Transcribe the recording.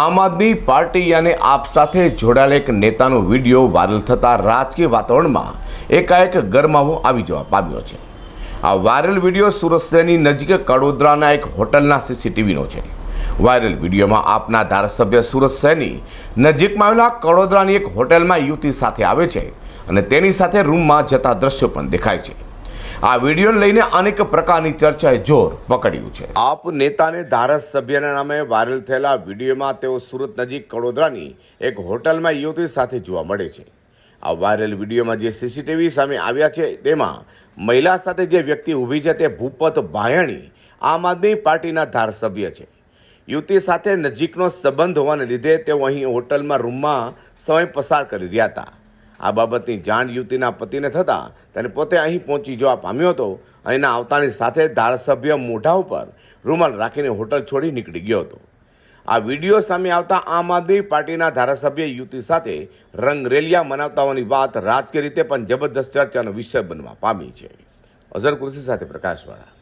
આમ આદમી પાર્ટી અને આપ સાથે જોડાયેલ એક નેતાનો વીડિયો વાયરલ થતાં રાજકીય વાતાવરણમાં એકાએક ગરમાવો આવી જવા પામ્યો છે. આ વાયરલ વીડિયો સુરત શહેરની નજીક કડોદરાના એક હોટલના સીસીટીવીનો છે. વાયરલ વિડીયોમાં આપના ધારાસભ્ય સુરત શહેરની નજીકમાં આવેલા કડોદરાની એક હોટલમાં યુવતી સાથે આવે છે અને તેની સાથે રૂમમાં જતા દ્રશ્યો પણ દેખાય છે. આ વિડીયોને લઈને અનેક પ્રકારની ચર્ચાએ જોર પકડ્યું છે. આપ નેતાને ધારાસભ્યના નામે વાયરલ થયેલા વિડીયોમાં તેઓ સુરત નજીક કડોદરાની એક હોટલમાં યુવતી સાથે જોવા મળે છે. આ વાયરલ વિડીયોમાં જે સીસીટીવી સામે આવ્યા છે, તેમાં મહિલા સાથે જે વ્યક્તિ ઊભી છે, તે ભૂપત ભાયણી, આમ આદમી પાર્ટીના ધારાસભ્ય છે. યુવતી સાથે નજીકનો સંબંધ હોવાને લીધે તેઓ અહીં હોટલમાં રૂમમાં સમય પસાર કરી રહ્યા હતા. આ બાબતની જાણ યુવતીના પતિને થતાં તેને પોતે અહીં પહોંચી જવા પામ્યો હતો અહીંના આવતાની સાથે ધારાસભ્ય મોઢા ઉપર રૂમાલ રાખીને હોટલ છોડી નીકળી ગયો હતો. આ વીડિયો સામે આવતા આમ આદમી પાર્ટીના ધારાસભ્ય યુવતી સાથે રંગરેલિયા મનાવતા હોવાની વાત રાજકીય રીતે પણ જબરદસ્ત ચર્ચાનો વિષય બનવા પામી છે. અઝર કુર્સી સાથે પ્રકાશવાળા.